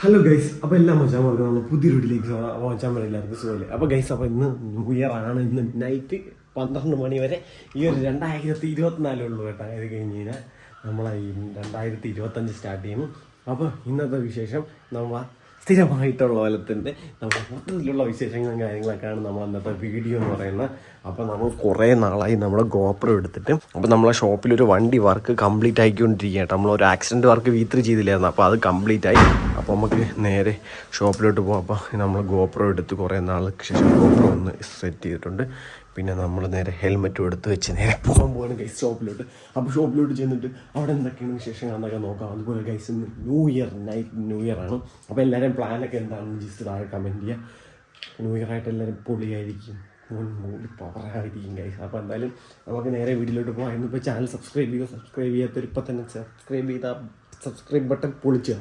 Hello guys അപ്പോൾ എല്ലാം മച്ചാമാർക്ക് നമ്മൾ പുതിയ വീട്ടിലേക്ക് മച്ചാമാർ എല്ലാവർക്കും സുഖമല്ലേ? അപ്പോൾ ഗൈസ് അപ്പോൾ ഇന്ന് ന്യൂ ഇയർ ആണ്. ഇന്ന് നൈറ്റ് പന്ത്രണ്ട് മണി വരെ ഈ ഒരു രണ്ടായിരത്തി ഇരുപത്തിനാലേ ഉള്ളൂ കേട്ടോ. ഇത് കഴിഞ്ഞ് കഴിഞ്ഞാൽ നമ്മളെ രണ്ടായിരത്തി ഇരുപത്തഞ്ച് സ്റ്റാർട്ട് ചെയ്യുന്നു. അപ്പോൾ ഇന്നത്തെ വിശേഷം നമ്മൾ സ്ഥിരമായിട്ടുള്ള പോലെ തന്നെ നമ്മുടെ മൊത്തത്തിലുള്ള വിശേഷങ്ങളും കാര്യങ്ങളൊക്കെയാണ് നമ്മൾ അന്നത്തെ വീഡിയോ എന്ന് പറയുന്നത്. അപ്പോൾ നമ്മൾ കുറേ നാളായി നമ്മുടെ ഗോപ്രോ എടുത്തിട്ട് അപ്പോൾ നമ്മളെ ഷോപ്പിലൊരു വണ്ടി വർക്ക് കംപ്ലീറ്റ് ആയിക്കൊണ്ടിരിക്കുകയാണ് നമ്മൾ നമ്മളൊരു ആക്സിഡന്റ് വർക്ക് വീത്രി ചെയ്തില്ലായിരുന്നു. അപ്പോൾ അത് കംപ്ലീറ്റ് ആയി. അപ്പോൾ നമുക്ക് നേരെ ഷോപ്പിലോട്ട് പോകാം അപ്പോൾ നമ്മൾ ഗോപ്രോ എടുത്ത് കുറേ നാൾക്ക് ശേഷം ഗോപ്രോ ഒന്ന് സെറ്റ് ചെയ്തിട്ടുണ്ട്. പിന്നെ നമ്മൾ നേരെ ഹെൽമെറ്റും എടുത്ത് വെച്ച് നേരെ പോകാൻ പോവാണ് ഗൈസ് ഷോപ്പിലോട്ട് അപ്പോൾ ഷോപ്പിലോട്ട് ചെന്നിട്ട് അവിടെ എന്തൊക്കെയാണ് വിശേഷങ്ങൾ എന്നൊക്കെ നോക്കാം. അതുപോലെ guys new year night new year ആണ്. അപ്പോൾ എല്ലാവരും പ്ലാനൊക്കെ എന്താണെന്ന് ജസ്റ്റ് താഴെ കമന്റ് ചെയ്യുക ന്യൂ ഇയർ ആയിട്ട് എല്ലാവരും പൊളിയായിരിക്കും. മൂടി പവറായിരിക്കും ഗൈസ് അപ്പോൾ എന്തായാലും നമുക്ക് നേരെ വീഡിയോയിലോട്ട് പോകാം ഇന്നിപ്പോൾ ചാനൽ സബ്സ്ക്രൈബ് ചെയ്യുക സബ്സ്ക്രൈബ് ചെയ്യാത്തൊരു ഇപ്പം തന്നെ സബ്സ്ക്രൈബ് ചെയ്ത സബ്സ്ക്രൈബ് ബട്ടൺ പൊളിച്ചു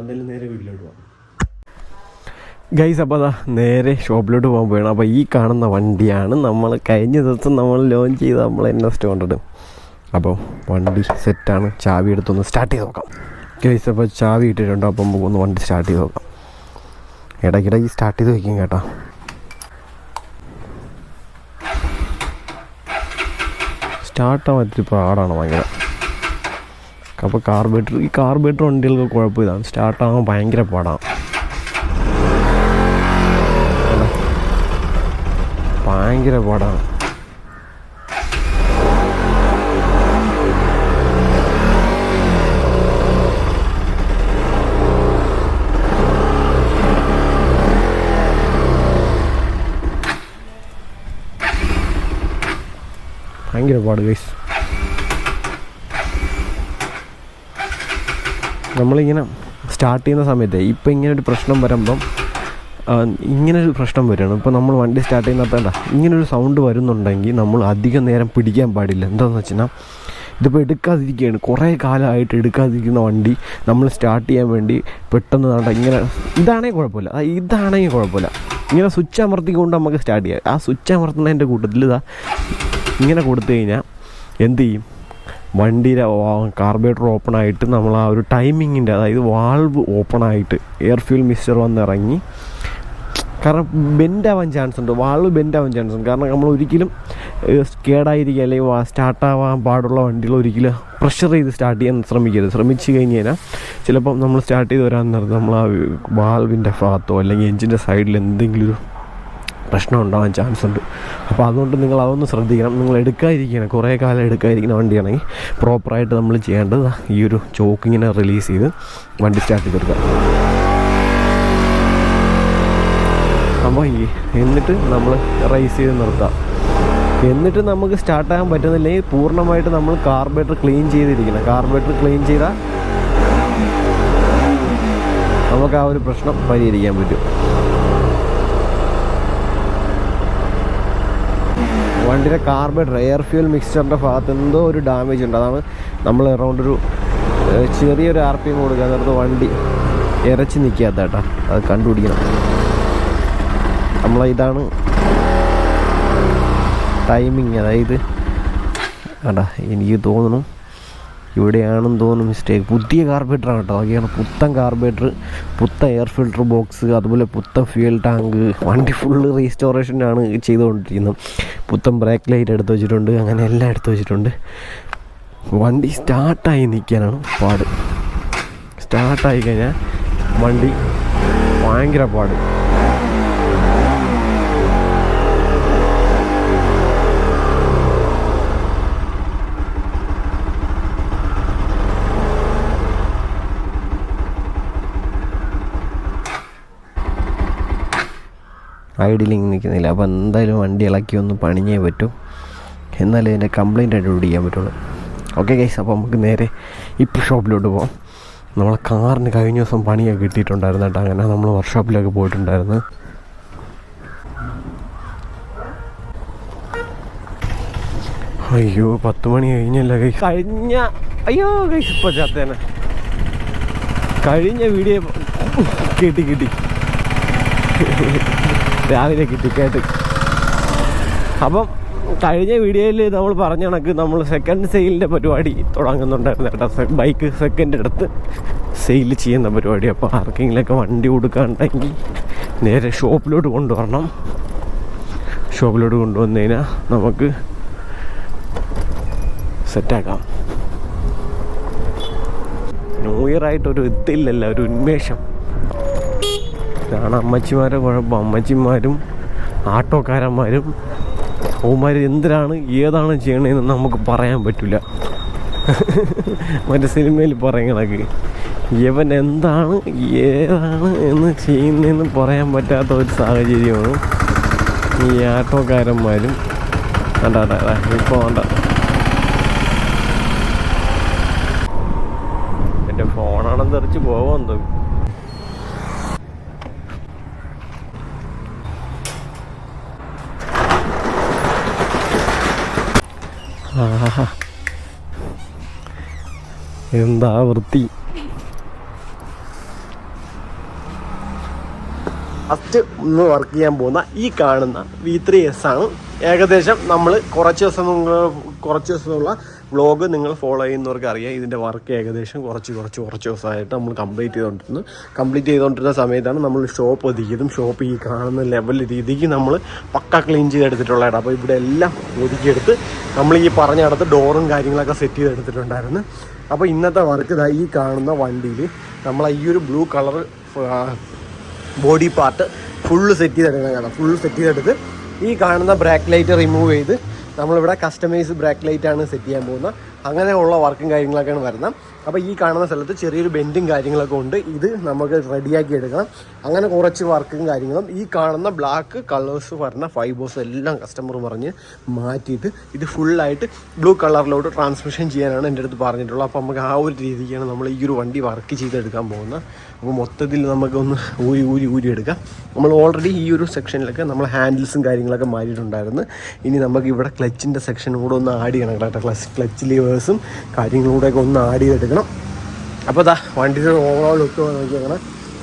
എന്തായാലും നേരെ വീഡിയോയിലോട്ട് പോകാം ഗൈസ് അപ്പോൾ അതാ നേരെ ഷോപ്പിലോട്ട് പോകാൻ പോവുകയാണ് അപ്പോൾ ഈ കാണുന്ന വണ്ടിയാണ് നമ്മൾ കഴിഞ്ഞ ദിവസം നമ്മൾ ലോഞ്ച് ചെയ്ത നമ്മൾ എൻ എസ് ടു ഹൺഡ്രഡ് അപ്പോൾ വണ്ടി സെറ്റാണ് ചാവി എടുത്തൊന്ന് സ്റ്റാർട്ട് ചെയ്ത് നോക്കാം. ഗൈസ് അപ്പോൾ ചാവി ഇട്ടിട്ടുണ്ട്. അപ്പം നമുക്ക് ഒന്ന് വണ്ടി സ്റ്റാർട്ട് ചെയ്ത് നോക്കാം. ഇടയ്ക്കിടയ്ക്ക് സ്റ്റാർട്ട് ചെയ്ത് വയ്ക്കും കേട്ടോ. സ്റ്റാർട്ടാകാൻ ഇത്തിരി പാടാണ് ഭയങ്കര. അപ്പോൾ കാർബേറ്റർ ഈ കാർബേറ്റർ വണ്ടികൾക്ക് കുഴപ്പം ഇതാണ് സ്റ്റാർട്ടാവാൻ ഭയങ്കര പാടാണ് ഭയങ്കര പാടാണ് ഭയങ്കര പാട് ഗൈസ് നമ്മളിങ്ങനെ സ്റ്റാർട്ട് ചെയ്യുന്ന സമയത്ത് ഇപ്പം ഇങ്ങനെ ഒരു പ്രശ്നം വരുമ്പം ഇങ്ങനൊരു പ്രശ്നം വരികയാണ്. ഇപ്പോൾ നമ്മൾ വണ്ടി സ്റ്റാർട്ട് ചെയ്യുന്നപ്പോൾ എന്താ ഇങ്ങനൊരു സൗണ്ട് വരുന്നുണ്ടെങ്കിൽ നമ്മൾ അധികം നേരം പിടിക്കാൻ പാടില്ല. എന്താണെന്ന് വെച്ചാൽ ഇതിപ്പോൾ എടുക്കാതിരിക്കുകയാണ്. കുറേ കാലമായിട്ട് എടുക്കാതിരിക്കുന്ന വണ്ടി നമ്മൾ സ്റ്റാർട്ട് ചെയ്യാൻ വേണ്ടി പെട്ടെന്ന് വേണ്ട ഇങ്ങനെ ഇതാണെങ്കിൽ കുഴപ്പമില്ല. ഇതാണെങ്കിൽ കുഴപ്പമില്ല. ഇങ്ങനെ സ്വിച്ച് അമർത്തിക്കൊണ്ട് നമുക്ക് സ്റ്റാർട്ട് ചെയ്യാം. ആ സ്വിച്ച് അമർത്തുന്നതിന്റെ കൂട്ടത്തിൽ ഇതാ ഇങ്ങനെ കൊടുത്തു കഴിഞ്ഞാൽ എന്ത് ചെയ്യും? വണ്ടിയിലെ കാർബേറ്റർ ഓപ്പൺ ആയിട്ട് നമ്മൾ ആ ഒരു ടൈമിങ്ങിന്റെ അതായത് വാൾവ് ഓപ്പൺ ആയിട്ട് എയർ ഫ്യൂൽ മിക്സ്ചർ വന്നിറങ്ങി കാരണം ബെൻഡ് ആവാൻ ചാൻസ് ഉണ്ട്. വാൾവ് ബെൻഡ് ആവാൻ ചാൻസ് ഉണ്ട്. കാരണം നമ്മൾ ഒരിക്കലും കേടായിരിക്കുക അല്ലെങ്കിൽ സ്റ്റാർട്ടാവാൻ പാടുള്ള വണ്ടികൾ ഒരിക്കലും പ്രഷർ ചെയ്ത് സ്റ്റാർട്ട് ചെയ്യാൻ ശ്രമിക്കരുത്. ശ്രമിച്ചു കഴിഞ്ഞ് കഴിഞ്ഞാൽ ചിലപ്പം നമ്മൾ സ്റ്റാർട്ട് ചെയ്ത് വരാൻ നേരത്ത് നമ്മൾ ആ വാൾവിന്റെ ഭാഗത്തോ അല്ലെങ്കിൽ എഞ്ചിന്റെ സൈഡിൽ എന്തെങ്കിലും ഒരു പ്രശ്നം ഉണ്ടാവാൻ ചാൻസ് ഉണ്ട്. അപ്പോൾ അതുകൊണ്ട് നിങ്ങൾ അതൊന്ന് ശ്രദ്ധിക്കണം. നിങ്ങൾ എടുക്കാതിരിക്കണം കുറേ കാലം എടുക്കാതിരിക്കുന്ന വണ്ടിയാണെങ്കിൽ പ്രോപ്പറായിട്ട് നമ്മൾ ചെയ്യേണ്ടത് ഈ ഒരു ചോക്കിങ്ങിനെ റിലീസ് ചെയ്ത് വണ്ടി സ്റ്റാർട്ട് ചെയ്ത് അപ്പോൾ എന്നിട്ട് നമ്മൾ റൈസ് ചെയ്ത് നിർത്താം. എന്നിട്ട് നമുക്ക് സ്റ്റാർട്ട് ആകാൻ പറ്റുന്നില്ലെങ്കിൽ പൂർണമായിട്ട് നമ്മൾ കാർബേറ്റർ ക്ലീൻ ചെയ്തിരിക്കണം. കാർബേറ്റർ ക്ലീൻ ചെയ്താൽ നമുക്ക് ആ ഒരു പ്രശ്നം പരിഹരിക്കാൻ പറ്റും. വണ്ടിയുടെ കാർബേറ്റർ എയർ ഫ്യൂൽ മിക്സ്ചറിന്റെ ഭാഗത്ത് എന്തോ ഒരു ഡാമേജ് ഉണ്ട്. അതാണ് നമ്മൾ എറൗണ്ട് ഒരു ചെറിയൊരു ആർ പി എം കൊടുക്കുക നേരത്തെ വണ്ടി ഇറച്ചി നിൽക്കാത്ത കേട്ടോ. അത് കണ്ടുപിടിക്കണം. നമ്മളെ ഇതാണ് ടൈമിങ് അതായത് കണ്ടാ എനിക്ക് തോന്നുന്നു ഇവിടെയാണെന്ന് തോന്നുന്നു മിസ്റ്റേക്ക് പുതിയ കാർബേറ്റർ ആണ് കേട്ടോ. അതൊക്കെയാണ് പുത്തൻ കാർബേറ്റർ പുത്ത എയർ ഫിൽട്ടർ ബോക്സ് അതുപോലെ പുത്തൻ ഫ്യൂൽ ടാങ്ക് വണ്ടി ഫുള്ള് റീസ്റ്റോറേഷനാണ് ചെയ്തുകൊണ്ടിരിക്കുന്നത്. പുത്തൻ ബ്രേക്ക് ലൈറ്റ് എടുത്ത് വെച്ചിട്ടുണ്ട് അങ്ങനെ എല്ലാം എടുത്ത് വെച്ചിട്ടുണ്ട്. വണ്ടി സ്റ്റാർട്ടായി നിൽക്കാനാണ് പാട്. സ്റ്റാർട്ടായി കഴിഞ്ഞാൽ വണ്ടി ഭയങ്കര പാട്. ഐഡിലിങ് നിൽക്കുന്നില്ല. അപ്പോൾ എന്തായാലും വണ്ടി ഇളക്കി ഒന്ന് പണിഞ്ഞേ പറ്റൂ. എന്നാലേ എന്റെ കംപ്ലയിന്റ് ആയിട്ട് ചെയ്യാൻ പറ്റുള്ളൂ. ഓക്കെ ഗൈസ് അപ്പോൾ നമുക്ക് നേരെ ഇപ്പോൾ ഷോപ്പിലോട്ട് പോകാം നമ്മളെ കാറിന് കഴിഞ്ഞ ദിവസം പണിയൊക്കെ കിട്ടിയിട്ടുണ്ടായിരുന്നു കേട്ടോ. അങ്ങനെ നമ്മൾ വർക്ക്ഷോപ്പിലൊക്കെ പോയിട്ടുണ്ടായിരുന്നു. അയ്യോ പത്ത് മണി കഴിഞ്ഞല്ല കൈ കഴിഞ്ഞ അയ്യോ കൈസ് ഇപ്പോൾ ചത്തേനെ. കഴിഞ്ഞ വീഡിയോ കിട്ടി കിട്ടി. രാവിലെ കിട്ടി കേട്ട് അപ്പം കഴിഞ്ഞ വീഡിയോയിൽ നമ്മൾ പറഞ്ഞ കണക്ക് നമ്മൾ സെക്കൻഡ് സെയിലിന്റെ പരിപാടി തുടങ്ങുന്നുണ്ടായിരുന്നു കേട്ടോ. ബൈക്ക് സെക്കൻഡ് എടുത്ത് സെയിൽ ചെയ്യുന്ന പരിപാടി. അപ്പോൾ ആർക്കെങ്കിലൊക്കെ വണ്ടി കൊടുക്കാണ്ടെങ്കിൽ നേരെ ഷോപ്പിലോട്ട് കൊണ്ടുവരണം. ഷോപ്പിലോട്ട് കൊണ്ടുവന്നു കഴിഞ്ഞാൽ നമുക്ക് സെറ്റാക്കാം ന്യൂ ഇയർ ആയിട്ടൊരു ഇതില്ലല്ലോ ഒരു ഉന്മേഷം. ഇതാണ് അമ്മച്ചിമാരെ കുഴപ്പം. അമ്മച്ചിമാരും ആട്ടോക്കാരന്മാരും അവന്മാർ എന്തിനാണ് ഏതാണ് ചെയ്യണതെന്ന് നമുക്ക് പറയാൻ പറ്റില്ല മറ്റേ സിനിമയിൽ പറയണക്ക് ഇവൻ എന്താണ് ഏതാണ് എന്ന് ചെയ്യുന്നതെന്ന് പറയാൻ പറ്റാത്ത ഒരു സാഹചര്യമാണ് ഈ ആട്ടോക്കാരന്മാരും. വേണ്ട ഇപ്പോൾ വേണ്ട എന്റെ ഫോണാണെന്ന് തെറിച്ച് പോവാൻ എന്താ വൃത്തി? ഫസ്റ്റ് ഒന്ന് വർക്ക് ചെയ്യാൻ പോകുന്ന ഈ കാണുന്ന വി ത്രീ എസ് ആണ്. ഏകദേശം നമ്മൾ കുറച്ച് ദിവസം കുറച്ച് ദിവസമുള്ള വ്ളോഗ് നിങ്ങൾ ഫോളോ ചെയ്യുന്നവർക്ക് അറിയാം. ഇതിന്റെ വർക്ക് ഏകദേശം കുറച്ച് കുറച്ച് കുറച്ച് ദിവസമായിട്ട് നമ്മൾ കംപ്ലീറ്റ് ചെയ്തുകൊണ്ടിരുന്നു. കംപ്ലീറ്റ് ചെയ്തുകൊണ്ടിരുന്ന സമയത്താണ് നമ്മൾ ഷോപ്പ് ഒതുക്കിയതും ഷോപ്പ് ഈ കാണുന്ന ലെവൽ രീതിക്ക് നമ്മൾ പക്ക ക്ലീൻ ചെയ്തെടുത്തിട്ടുള്ളതാണ്. അപ്പോൾ ഇവിടെ എല്ലാം ഒതുക്കിയെടുത്ത് നമ്മൾ ഈ പറഞ്ഞിടത്ത് ഡോറും കാര്യങ്ങളൊക്കെ സെറ്റ് ചെയ്തെടുത്തിട്ടുണ്ടായിരുന്നു അപ്പോൾ ഇന്നത്തെ വർക്ക് ഇതാ ഈ കാണുന്ന വണ്ടിയിൽ നമ്മൾ ഈ ഒരു blue colour body part full set ചെയ്തെടുക്കണം ഫുള്ള് സെറ്റ് ചെയ്തെടുത്ത് ഈ കാണുന്ന ബ്രാക്ക് ലൈറ്റ് റിമൂവ് ചെയ്ത് നമ്മളിവിടെ കസ്റ്റമൈസ് ബ്രാക്ക് ലൈറ്റ് ആണ് സെറ്റ് ചെയ്യാൻ പോകുന്നത്. അങ്ങനെയുള്ള വർക്കും കാര്യങ്ങളൊക്കെയാണ് വരുന്നത്. അപ്പോൾ ഈ കാണുന്ന സ്ഥലത്ത് ചെറിയൊരു ബെൻഡും കാര്യങ്ങളൊക്കെ ഉണ്ട്. ഇത് നമുക്ക് റെഡിയാക്കി എടുക്കണം. അങ്ങനെ കുറച്ച് വർക്കും കാര്യങ്ങളും ഈ കാണുന്ന ബ്ലാക്ക് കളേഴ്സ് വരുന്ന ഫൈബേഴ്സ് എല്ലാം കസ്റ്റമർ പറഞ്ഞ് മാറ്റിയിട്ട് ഇത് ഫുള്ളായിട്ട് ബ്ലൂ കളറിലോട്ട് ട്രാൻസ്മിഷൻ ചെയ്യാനാണ് എന്റെ അടുത്ത് പറഞ്ഞിട്ടുള്ളത്. അപ്പോൾ നമുക്ക് ആ ഒരു രീതിക്കാണ് നമ്മൾ ഈ ഒരു വണ്ടി വർക്ക് ചെയ്തെടുക്കാൻ പോകുന്നത്. അപ്പോൾ മൊത്തത്തിൽ നമുക്കൊന്ന് ഊരി ഊരി ഊരി എടുക്കാം. നമ്മൾ ഓൾറെഡി ഈ ഒരു സെക്ഷനിലൊക്കെ നമ്മൾ ഹാൻഡിൽസും കാര്യങ്ങളൊക്കെ മാറ്റിയിട്ടുണ്ടായിരുന്നു. ഇനി നമുക്ക് ഇവിടെ ക്ലച്ചിന്റെ സെക്ഷൻ കൂടെ ഒന്ന് ആഡ് ചെയ്യണം കേട്ടോ. ക്ലച്ച് ക്ലച്ച് ലിവേഴ്സും കാര്യങ്ങളും ഒക്കെ ഒന്ന് ആഡ് ചെയ്തെടുക്കണം. അപ്പോൾ അതാ വണ്ടിയുടെ ഓവറോൾ ലുക്ക് നോക്കിയാൽ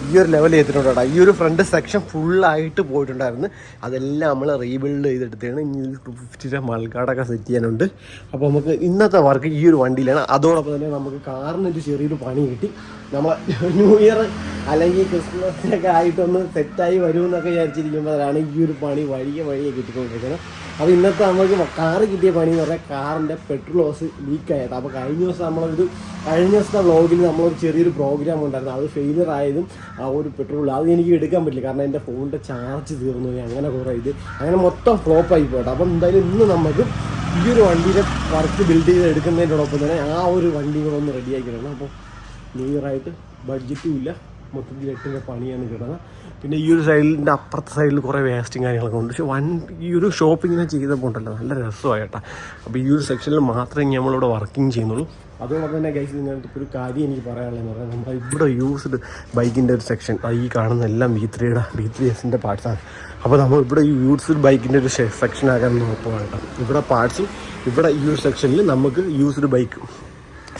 ഈ ഒരു ചെയ്തിട്ടുണ്ട് കേട്ടോ. ഈ ഒരു ഫ്രണ്ട് സെക്ഷൻ ഫുള്ളായിട്ട് പോയിട്ടുണ്ടായിരുന്നു. അതെല്ലാം നമ്മൾ റീബിൽഡ് ചെയ്തെടുത്താണ് ഇനി ടു ഫിഫ്റ്റിയുടെ മൾക്കാടൊക്കെ സെറ്റ് ചെയ്യാനുണ്ട്. അപ്പോൾ നമുക്ക് ഇന്നത്തെ വർക്ക് ഈ ഒരു വണ്ടിയിലാണ്. അതോടൊപ്പം തന്നെ നമുക്ക് കാറിനൊരു ചെറിയൊരു പണി കിട്ടി. നമ്മൾ ന്യൂ ഇയർ അല്ലെങ്കിൽ ക്രിസ്മസിനൊക്കെ ആയിട്ടൊന്ന് സെറ്റായി വരുമെന്നൊക്കെ വിചാരിച്ചിരിക്കുമ്പോഴാണ് ഈ ഒരു പണി വഴിയെ വഴിയെ കിട്ടിക്കൊണ്ടിരിക്കുന്നത്. അപ്പോൾ ഇന്നത്തെ നമുക്ക് കാറ് കിട്ടിയ പണി എന്ന് പറഞ്ഞാൽ കാറിന്റെ പെട്രോൾ ഹോസ് ലീക്കായിട്ട് അപ്പോൾ കഴിഞ്ഞ ദിവസം നമ്മളൊരു കഴിഞ്ഞ ദിവസത്തെ വ്ളോഗിൽ നമ്മളൊരു ചെറിയൊരു പ്രോഗ്രാം ഉണ്ടായിരുന്നു. അത് ഫെയിലിയർ ആയതും ആ ഒരു പെട്രോൾ അത് എനിക്ക് എടുക്കാൻ പറ്റില്ല. കാരണം എന്റെ ഫോണിന്റെ ചാർജ് തീർന്നു. അങ്ങനെ കുറേ ഇത് അങ്ങനെ മൊത്തം ഫ്ലോപ്പ് ആയി പോട്ടെ അപ്പം എന്തായാലും ഇന്ന് നമുക്ക് ഈ ഒരു വണ്ടിയുടെ വർക്ക് ബിൽഡ് ചെയ്ത് എടുക്കുന്നതിനോടൊപ്പം തന്നെ ആ ഒരു വണ്ടി കൂടെ ഒന്ന് റെഡിയാക്കി ഇടണം അപ്പോൾ ആയിട്ട് ബഡ്ജറ്റും ഇല്ല. മൊത്തത്തിൽ എട്ടിന്റെ പണിയാണ് കിടന്നത്. പിന്നെ ഈ ഒരു സൈഡിന്റെ അപ്പുറത്തെ സൈഡിൽ കുറേ വേസ്റ്റും കാര്യങ്ങളൊക്കെ ഉണ്ട്. പക്ഷേ വൺ ഈ ഒരു ഷോപ്പിങ്ങിനെ ചെയ്തപ്പോൾ ഉണ്ടല്ലോ നല്ല രസമായിട്ടാ. അപ്പോൾ ഈ ഒരു സെക്ഷനിൽ മാത്രമേ നമ്മളിവിടെ വർക്കിംഗ് ചെയ്യുന്നുള്ളൂ. അതുകൊണ്ട് തന്നെ ഗൈസ് നിങ്ങൾക്ക് ഒരു കാര്യം എനിക്ക് പറയാനുള്ളതെന്ന് പറയാം നമ്മൾ ഇവിടെ യൂസ്ഡ് ബൈക്കിന്റെ ഒരു സെക്ഷൻ ഈ കാണുന്ന എല്ലാം ബി ത്രീയുടെ ബി ത്രീ എസിന്റെ പാർട്സാണ് അപ്പോൾ നമ്മൾ ഇവിടെ യൂസ്ഡ് ബൈക്കിന്റെ ഒരു സെക്ഷൻ നോക്കുക കേട്ടോ. ഇവിടെ പാർട്സും ഇവിടെ ഈ ഒരു സെക്ഷനിൽ നമുക്ക് യൂസ്ഡ് ബൈക്ക്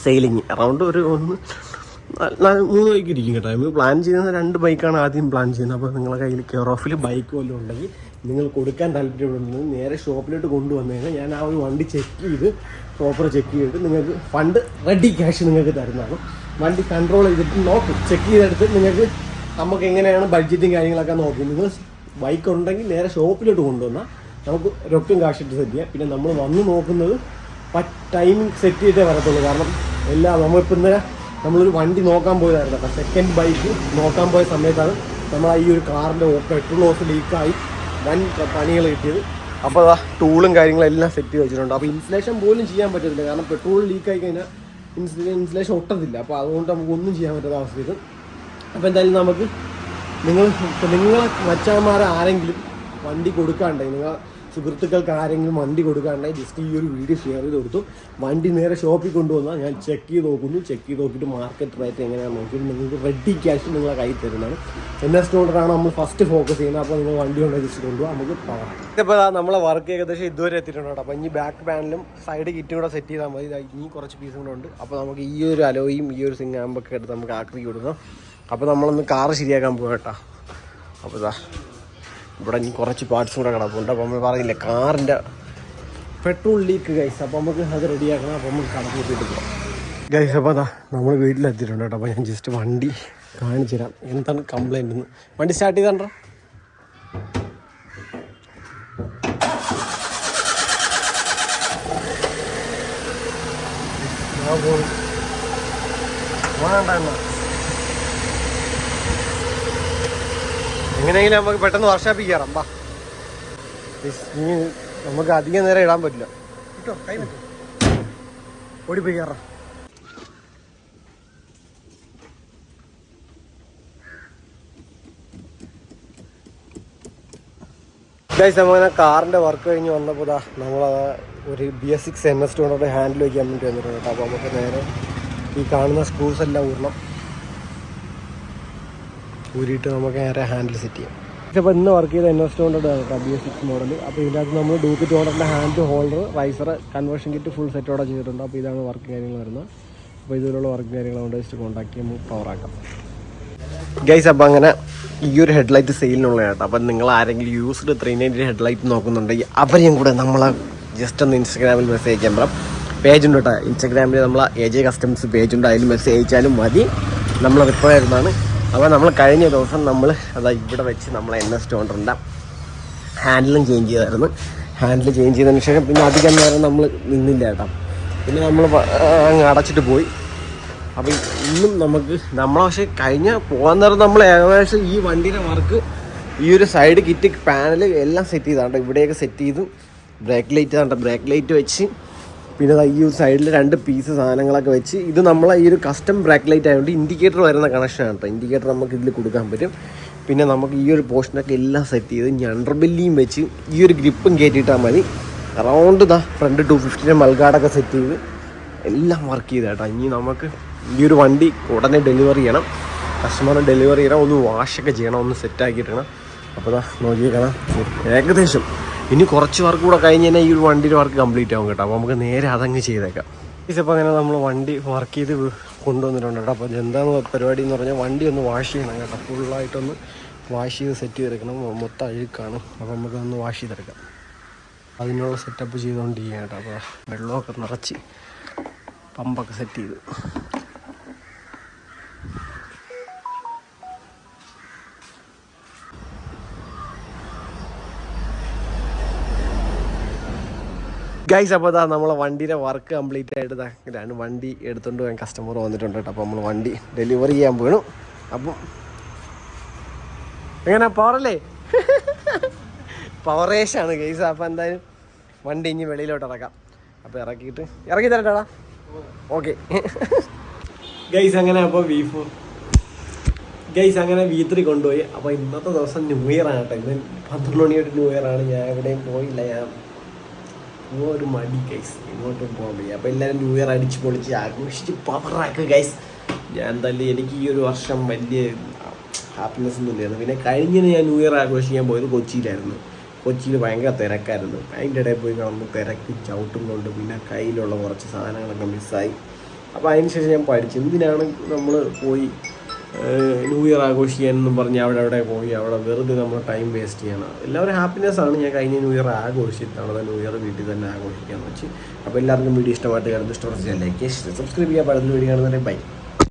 സെയിലിങ് അറൗണ്ട് ഒരു ഒന്ന് മൂന്ന് ബൈക്ക് ഇരിക്കും കേട്ടോ. നമ്മൾ പ്ലാൻ ചെയ്യുന്ന രണ്ട് ബൈക്കാണ് ആദ്യം പ്ലാൻ ചെയ്യുന്നത്. അപ്പോൾ നിങ്ങളുടെ കയ്യിൽ കെയർ ഓഫിൽ ബൈക്ക് വല്ലതും ഉണ്ടെങ്കിൽ നിങ്ങൾ കൊടുക്കാൻ താല്പര്യപ്പെടുന്നത് നേരെ ഷോപ്പിലോട്ട് കൊണ്ടുവന്നു കഴിഞ്ഞാൽ ഞാൻ ആ ഒരു വണ്ടി ചെക്ക് ചെയ്ത് പ്രോപ്പർ ചെക്ക് ചെയ്തിട്ട് നിങ്ങൾക്ക് ഫണ്ട് റെഡി ക്യാഷ് നിങ്ങൾക്ക് തരുന്നതാണ്. വണ്ടി കൺട്രോൾ ചെയ്തിട്ട് നോക്കും. ചെക്ക് ചെയ്തെടുത്ത് നിങ്ങൾക്ക് നമുക്ക് എങ്ങനെയാണ് ബഡ്ജറ്റും കാര്യങ്ങളൊക്കെ നോക്കുന്നത് നിങ്ങൾ ബൈക്ക് ഉണ്ടെങ്കിൽ നേരെ ഷോപ്പിലോട്ട് കൊണ്ടുവന്നാൽ നമുക്ക് രൊക്കും കാശിട്ട് സെറ്റ് ചെയ്യാം. പിന്നെ നമ്മൾ വന്ന് നോക്കുന്നത് ടൈമിംഗ് സെറ്റ് ചെയ്തേ വരത്തുള്ളൂ. കാരണം എല്ലാം നമ്മളിപ്പോൾ ഇന്നലെ നമ്മളൊരു വണ്ടി നോക്കാൻ പോയതായിരുന്നു. കേട്ടോ സെക്കൻഡ് ബൈക്ക് നോക്കാൻ പോയ സമയത്താണ് നമ്മൾ ഈ ഒരു കാറിന്റെ പെട്രോൾ ഓഫ് ലീക്കായി വൻ പണികൾ കിട്ടിയത്. അപ്പോൾ അതാ ടൂളും കാര്യങ്ങളെല്ലാം സെറ്റ് ചെയ്ത് വെച്ചിട്ടുണ്ട്. അപ്പോൾ ഇൻസുലേഷൻ പോലും ചെയ്യാൻ പറ്റത്തില്ല. കാരണം പെട്രോൾ ലീക്കായി കഴിഞ്ഞാൽ ഇൻസുലേ ഇൻസുലേഷൻ ഒട്ടത്തില്ല. അപ്പോൾ അതുകൊണ്ട് നമുക്ക് ഒന്നും ചെയ്യാൻ പറ്റാത്ത അവസ്ഥ വരും അപ്പോൾ എന്തായാലും നമുക്ക് നിങ്ങൾ നിങ്ങളെ മച്ചാന്മാരെ ആരെങ്കിലും വണ്ടി കൊടുക്കാണ്ടായി നിങ്ങൾ സുഹൃത്തുക്കൾക്ക് ആരെങ്കിലും വണ്ടി കൊടുക്കാണ്ടായി ജസ്റ്റ് ഈ ഒരു വീഡിയോ ഷെയർ ചെയ്ത് കൊടുത്തു. വണ്ടി നേരെ ഷോപ്പിൽ കൊണ്ടുവന്നാൽ ഞാൻ ചെക്ക് ചെയ്ത് നോക്കുന്നു. ചെക്ക് ചെയ്ത് നോക്കിയിട്ട് മാർക്കറ്റ് റേറ്റ് എങ്ങനെയാണെന്ന് നോക്കിയിട്ട് നിങ്ങൾക്ക് റെഡി ക്യാഷ് നിങ്ങളെ കയ്യിൽ തരുന്നതാണ്. എൻ എസ് സ്റ്റോണ്ടറാണ് നമ്മൾ ഫസ്റ്റ് ഫോക്കസ് ചെയ്യുന്നത്. അപ്പോൾ നിങ്ങൾ വണ്ടി കൊണ്ട് ജസ്റ്റ് കൊണ്ടുപോകാം നമുക്ക് പോകാം ഇതിപ്പോൾ നമ്മളെ വർക്ക് ഏകദേശം ഇതുവരെ എത്തിയിട്ടുണ്ട് അപ്പോൾ ഇനി ബാക്ക് പാനലും സൈഡ് കിറ്റും കൂടെ സെറ്റ് ചെയ്താൽ മതി. ഇനി കുറച്ച് പീസും കൂടെ ഉണ്ട്. അപ്പോൾ നമുക്ക് ഈ ഒരു അലോയും ഈ ഒരു സിംഗാമ്പൊക്കെ എടുത്ത് നമുക്ക് ആക്രി കൊടുക്കാം. അപ്പോൾ നമ്മളൊന്ന് കാറ് ശരിയാക്കാൻ പോകാം കേട്ടോ. അപ്പോൾ ഇതാ ഇവിടെ ഇനി കുറച്ച് പാർട്സും കൂടെ കിടപ്പുണ്ട്. അപ്പോൾ നമ്മൾ പറഞ്ഞില്ലേ കാറിന്റെ പെട്രോൾ ലീക്ക് ഗൈസ് അപ്പോൾ നമുക്ക് അത് റെഡിയാക്കണം അപ്പോൾ നമുക്ക് കണക്ക് കൂട്ടിയിട്ട് പോകാം ഗൈസ് അപ്പോൾ അതാ നമ്മൾ വീട്ടിലെത്തിയിട്ടുണ്ട് കേട്ടോ. അപ്പോൾ ഞാൻ ജസ്റ്റ് വണ്ടി കാണിച്ചു തരാം. എന്താണ് കംപ്ലൈന്റ് എന്ന്. വണ്ടി സ്റ്റാർട്ട് ചെയ്താണ്ടോ എങ്ങനെയെങ്കിലും നമുക്ക് പെട്ടെന്ന് വർഷാപ്പിൽ കയറാം ബാ ഇനി നമുക്ക് അധികം നേരം ഇടാൻ പറ്റില്ല. കിട്ടോ? കൈ ഓടിപ്പോയി കയറാം ഗൈസ് കാറിന്റെ വർക്ക് കഴിഞ്ഞ് വന്നപ്പോൾ ഇതാ നമ്മൾ ഒരു B S six N S two hundred handle വയ്ക്കാൻ വേണ്ടി വന്നിട്ടുണ്ട്. കേട്ടോ അപ്പോൾ നമുക്ക് നേരെ ഈ കാണുന്ന സ്ക്രൂസ് എല്ലാം ഊരണം. ഊരിയിട്ട് നമുക്ക് നേരെ ഹാൻഡിൽ സെറ്റ് ചെയ്യാം. അപ്പോൾ ഇന്ന് വർക്ക് ചെയ്ത ഹൺഡ്രഡ് ആണ് കേട്ടോ എസ് സിക്സ് മോഡൽ അപ്പോൾ ഇതിനകത്ത് നമ്മൾ Duke to hand holder riser conversion kit full സെറ്റോടെ ചെയ്തിട്ടുണ്ട്. അപ്പോൾ ഇതാണ് വർക്ക് കാര്യങ്ങൾ വരുന്നത്. അപ്പോൾ ഇതിലുള്ള വർക്ക് കാര്യങ്ങൾ കൊണ്ട് ജസ്റ്റ് കോൺടാക്ട് ചെയ്യുമ്പോൾ പവർ ആക്കാം. ഗൈസ് അപ്പോൾ അങ്ങനെ ഈ ഒരു ഹെഡ്ലൈറ്റ് സെയിലിനുള്ള കേട്ടോ. അപ്പം നിങ്ങൾ ആരെങ്കിലും യൂസ്ഡ് ത്രീ നയന്റി ഹെഡ്ലൈറ്റ് നോക്കുന്നുണ്ടെങ്കിൽ അവരെയും കൂടെ നമ്മളെ ജസ്റ്റ് ഒന്ന് ഇൻസ്റ്റാഗ്രാമിൽ മെസ്സേജ് അയക്കാൻ പറയാം പേജ് ഉണ്ട് കേട്ടോ. ഇൻസ്റ്റാഗ്രാമിൽ നമ്മളെ എ ജെ കസ്റ്റംസ് പേജ് ഉണ്ട്. അതിൽ മെസ്സേജ് അയച്ചാലും മതി. നമ്മൾ റിപ്ലൈ ആയിരുന്നതാണ് അപ്പോൾ നമ്മൾ കഴിഞ്ഞ ദിവസം നമ്മൾ അതാ ഇവിടെ വെച്ച് നമ്മൾ എൻ എസ് ടു ഹൺഡ്രഡ് ഹാൻഡിലും ചേഞ്ച് ചെയ്തായിരുന്നു. ഹാൻഡിൽ ചേഞ്ച് ചെയ്തതിന് ശേഷം പിന്നെ അധികം നേരം നമ്മൾ നിന്നില്ല കേട്ടോ. പിന്നെ നമ്മൾ അങ്ങ് അടച്ചിട്ട് പോയി. അപ്പോൾ ഇന്നും നമുക്ക് നമ്മളെ പക്ഷേ കഴിഞ്ഞ പോകാൻ നേരം നമ്മൾ ഏകദേശം ഈ വണ്ടിയുടെ വർക്ക് ഈ ഒരു സൈഡ് കിറ്റ് പാനൽ എല്ലാം സെറ്റ് ചെയ്താണ്ട് ഇവിടെയൊക്കെ സെറ്റ് ചെയ്തു. ബ്രേക്ക് ലൈറ്റ് ആണ്ട് ബ്രേക്ക് ലൈറ്റ് വെച്ച് പിന്നെ ഈ ഒരു സൈഡിൽ രണ്ട് പീസ് സാധനങ്ങളൊക്കെ വെച്ച് ഇത് നമ്മളെ ഈ ഒരു കസ്റ്റം ബ്രാക്ക് ലൈറ്റ് ആയതുകൊണ്ട് ഇൻഡിക്കേറ്റർ വരുന്ന കണക്ഷനാണ് കേട്ടോ ഇൻഡിക്കേറ്റർ നമുക്ക് ഇതിൽ കൊടുക്കാൻ പറ്റും. പിന്നെ നമുക്ക് ഈ ഒരു പോർഷനൊക്കെ എല്ലാം സെറ്റ് ചെയ്ത് ഇനി അണ്ടർബെല്ലിയും വെച്ച് ഈ ഒരു ഗ്രിപ്പും കയറ്റിയിട്ടാൽ മതി. അറൗണ്ട് ദാ ഫ്രണ്ട് ടു ഫിഫ്റ്റിന്റെ മൽഗാടൊക്കെ സെറ്റ് ചെയ്ത് എല്ലാം വർക്ക് ചെയ്ത് കേട്ടോ. ഇനി നമുക്ക് ഈ ഒരു വണ്ടി ഉടനെ ഡെലിവറി ചെയ്യണം. കസ്റ്റമറിന് ഡെലിവറി ചെയ്യണം. ഒന്ന് വാഷൊക്കെ ചെയ്യണം. ഒന്ന് സെറ്റ് ആക്കിയിട്ടണം അപ്പോൾ ദാ നോക്കിയേക്കണം. ഏകദേശം. ഇനി കുറച്ച് വർക്ക് കൂടെ കഴിഞ്ഞ് കഴിഞ്ഞാൽ ഈ ഒരു വണ്ടിയുടെ വർക്ക് കംപ്ലീറ്റ് ആവും കേട്ടോ. അപ്പോൾ നമുക്ക് നേരെ അതങ്ങ് ചെയ്തേക്കാം. ഇപ്പോൾ അങ്ങനെ നമ്മൾ വണ്ടി വർക്ക് ചെയ്ത് കൊണ്ടുവന്നിട്ടുണ്ട് കേട്ടോ. അപ്പോൾ എന്താണ് പരിപാടി എന്ന് പറഞ്ഞാൽ വണ്ടി ഒന്ന് വാഷ് ചെയ്യണം കേട്ടോ. ഫുള്ളായിട്ടൊന്ന് വാഷ് ചെയ്ത് സെറ്റ് ചെയ്തെടുക്കണം. മൊത്തം അഴുക്കാണ്. അപ്പോൾ നമുക്ക് ഒന്ന് വാഷ് ചെയ്തെടുക്കാം. അതിനുള്ള സെറ്റപ്പ് ചെയ്തുകൊണ്ടിരിക്കുക കേട്ടോ. അപ്പോൾ വെള്ളമൊക്കെ നിറച്ച് പമ്പൊക്കെ സെറ്റ് ചെയ്തു. ഗൈസ് അപ്പോൾ അതാ നമ്മളെ വണ്ടിയുടെ വർക്ക് കംപ്ലീറ്റ് ആയിട്ട് ഇതാണ് വണ്ടി എടുത്തുകൊണ്ട് പോകാൻ കസ്റ്റമർ വന്നിട്ടുണ്ട് കേട്ടോ. അപ്പോൾ നമ്മൾ വണ്ടി ഡെലിവറി ചെയ്യാൻ വീണു അപ്പം എങ്ങനെ? പവറല്ലേ പവറേഷാണ് ഗൈസ് അപ്പോൾ എന്തായാലും വണ്ടി ഇനി വെളിയിലോട്ട് ഇറക്കാം. അപ്പോൾ ഇറക്കിയിട്ട് ഇറക്കി തരട്ടാടാ. ഓക്കെ ഗൈസ് അങ്ങനെ അപ്പോൾ വി ഫോർ ഗൈസ് അങ്ങനെ വി ത്രീ കൊണ്ടുപോയി. അപ്പോൾ ഇന്നത്തെ ദിവസം ന്യൂ ഇയർ ആണ് കേട്ടോ. ഇന്ന് പന്ത്രണ്ട് മണിയായിട്ട് ന്യൂ ഇയർ ആണ്. ഞാൻ എവിടെയും പോയില്ല. ഞാൻ ഒരു മടി ഗൈസ് ഇങ്ങോട്ടും പോകാൻ വയ്യ. അപ്പോൾ എല്ലാവരും ന്യൂ ഇയർ അടിച്ച് പൊളിച്ച് ആഘോഷിച്ച് പവറാക്കുക ഗൈസ് ഞാൻ എന്തായാലും എനിക്ക് ഈ ഒരു വർഷം വലിയ ഹാപ്പിനെസ് ഒന്നും ഇല്ലായിരുന്നു. പിന്നെ കഴിഞ്ഞിന് ഞാൻ ന്യൂ ഇയർ ആഘോഷിക്കാൻ പോയത് കൊച്ചിയിലായിരുന്നു. കൊച്ചിയിൽ ഭയങ്കര തിരക്കായിരുന്നു. അതിന്റെ ഇടയിൽ പോയി കാണുമ്പോൾ തിരക്ക് ചവിട്ടും കൊണ്ട് പിന്നെ കയ്യിലുള്ള കുറച്ച് സാധനങ്ങളൊക്കെ മിസ്സായി അപ്പോൾ അതിന് ശേഷം ഞാൻ പഠിച്ചു. എന്തിനാണ് നമ്മൾ പോയി ന്യൂ ഇയർ ആഘോഷിക്കാനെന്നും പറഞ്ഞ് അവിടെ അവിടെ പോയി അവിടെ വെറുതെ നമ്മൾ ടൈം വേസ്റ്റ് ചെയ്യണം. എല്ലാവരും ഹാപ്പിനെസ് ആണ്. ഞാൻ കഴിഞ്ഞ ന്യൂ ഇയർ ആഘോഷിച്ചിട്ടാണ് ന്യൂ ഇയർ വീട്ടിൽ തന്നെ ആഘോഷിക്കാന്ന് വെച്ച്. അപ്പോൾ എല്ലാവർക്കും വീഡിയോ ഇഷ്ടമായിട്ട് കണ്ടു ഇഷ്ടപ്പെട്ട ലൈക്ക് സബ്സ്ക്രൈബ് ചെയ്യാൻ പറ്റുന്ന വീഡിയോ കാണുന്നവരെ ബൈ